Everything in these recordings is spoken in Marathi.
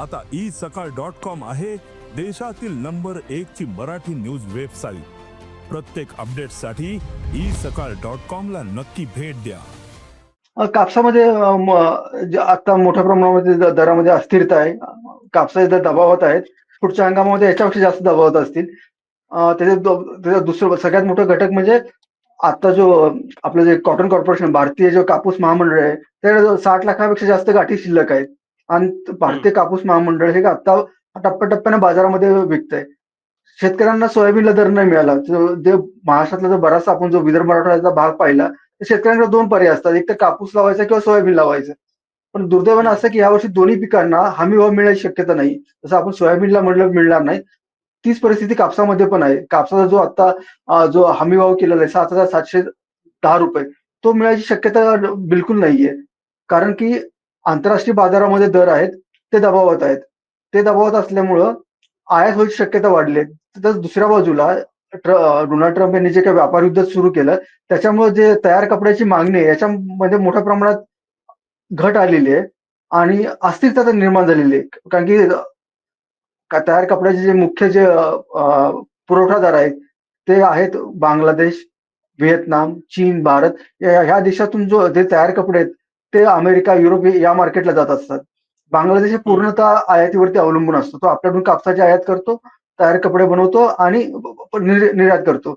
आता ई सकाळ डॉट कॉम आहे देशातील नंबर एक ची मराठी न्यूज वेबसाईट. प्रत्येक अपडेटसाठी ई सकाळ डॉट कॉम ला नक्की भेट द्या. कापसामध्ये आता मोठ्या प्रमाणामध्ये दरामध्ये अस्थिरता आहे. कापसाचे दर दबावत आहेत. पुढच्या हंगामामध्ये याच्यापेक्षा जास्त दबावत असतील. त्याच्या दुसरं सगळ्यात मोठं घटक म्हणजे आता जो आपलं जे कॉटन कॉर्पोरेशन भारतीय जो कापूस महामंडळ आहे त्याकडे साठ लाखापेक्षा जास्त गाठी शिल्लक आहेत. आणि भारतीय कापूस महामंडळ हे आता टप्प्याटप्प्याने बाजारामध्ये विकतंय. शेतकऱ्यांना सोयाबीनला दर नाही मिळाला. जो- महाराष्ट्रातला जो बराचसा आपण जो विदर्भ मराठवाड्याचा भाग पाहिला तर शेतकऱ्यांकडे दोन पर्याय असतात. एक तर कापूस लावायचा किंवा सोयाबीन लावायचं. पण दुर्दैवानं असं की यावर्षी दोन्ही पिकांना हमी भाव मिळायची शक्यता नाही. जसं आपण सोयाबीनला म्हणलं मिळणार नाही. तीच परिस्थिती कापसामध्ये पण आहे. कापसाचा जो आता जो हमी भाव केलेला आहे सात हजार सातशे दहा रुपये तो मिळायची शक्यता बिलकुल नाहीये. कारण की आंतरराष्ट्रीय बाजारामध्ये दर आहेत ते दबावात आहेत. ते दबावात असल्यामुळं आयात व्हायची शक्यता वाढली. तर दुसऱ्या बाजूला डोनाल्ड ट्रम्प यांनी जे काही व्यापार युद्ध सुरू केलं त्याच्यामुळे जे तयार कपड्याची मागणी आहे याच्यामध्ये मोठ्या प्रमाणात घट आलेली आहे आणि अस्थिरता निर्माण झालेली आहे. कारण की तयार कपड्याचे जे मुख्य जे पुरवठादार आहेत ते आहेत बांगलादेश व्हिएतनाम चीन भारत या ह्या देशातून जो जे तयार कपडे आहेत ते अमेरिका युरोप या मार्केटला जात असतात. बांगलादेश पूर्णतः आयातीवरती अवलंबून असतो. तो आपल्याकडून कापसाची आयात करतो तयार कपडे बनवतो आणि निर्यात करतो.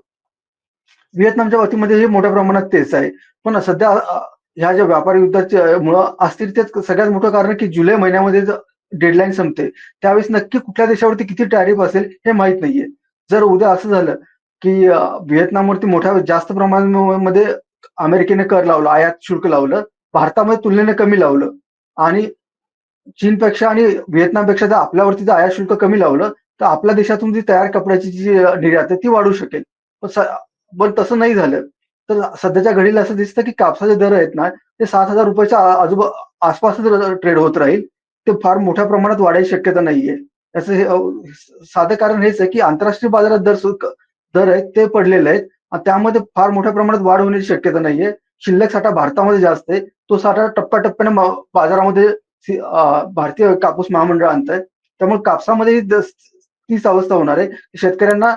व्हिएतनामच्या बाबतीमध्ये हे मोठ्या प्रमाणात तेच आहे. पण सध्या ह्या ज्या व्यापार युद्धाच्या मुळे अस्थिरतेत सगळ्यात मोठं कारण की जुलै महिन्यामध्ये डेडलाईन संपते त्यावेळेस नक्की कुठल्या देशावरती किती टॅरिफ असेल हे माहीत नाहीये. जर उद्या असं झालं की व्हिएतनामवरती मोठ्या जास्त प्रमाणामध्ये अमेरिकेने कर लावला आयात शुल्क लावलं भारतामध्ये तुलनेने कमी लावलं. आणि चीनपेक्षा आणि व्हिएतनामपेक्षा जर आपल्यावरती जर आयात शुल्क कमी लावलं तर आपल्या देशातून जी तयार कपड्याची जी निर्यात आहे ती वाढू शकेल. पण पण तसं नाही झालं. तर सध्याच्या घडीला असं दिसतं की कापसाचे दर आहेत ना ते सात हजार रुपयाच्या आजूबा आसपासच ट्रेड होत राहील ते फार मोठ्या प्रमाणात वाढायची शक्यता नाहीये. याचं साधं कारण हेच आहे की आंतरराष्ट्रीय बाजारात दर दर आहेत ते पडलेले आहेत. आणि त्यामध्ये फार मोठ्या प्रमाणात वाढ होण्याची शक्यता नाहीये. शिल्लक साठा भारतामध्ये जास्त आहे. तो साठा टप्प्याटप्प्याने बाजारामध्ये भारतीय कापूस महामंडळ आणत आहे त्यामुळे कापसामध्ये तीच अवस्था होणार आहे. शेतकऱ्यांना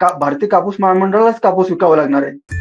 का भारतीय कापूस महामंडळालाच कापूस विकावा लागणार आहे.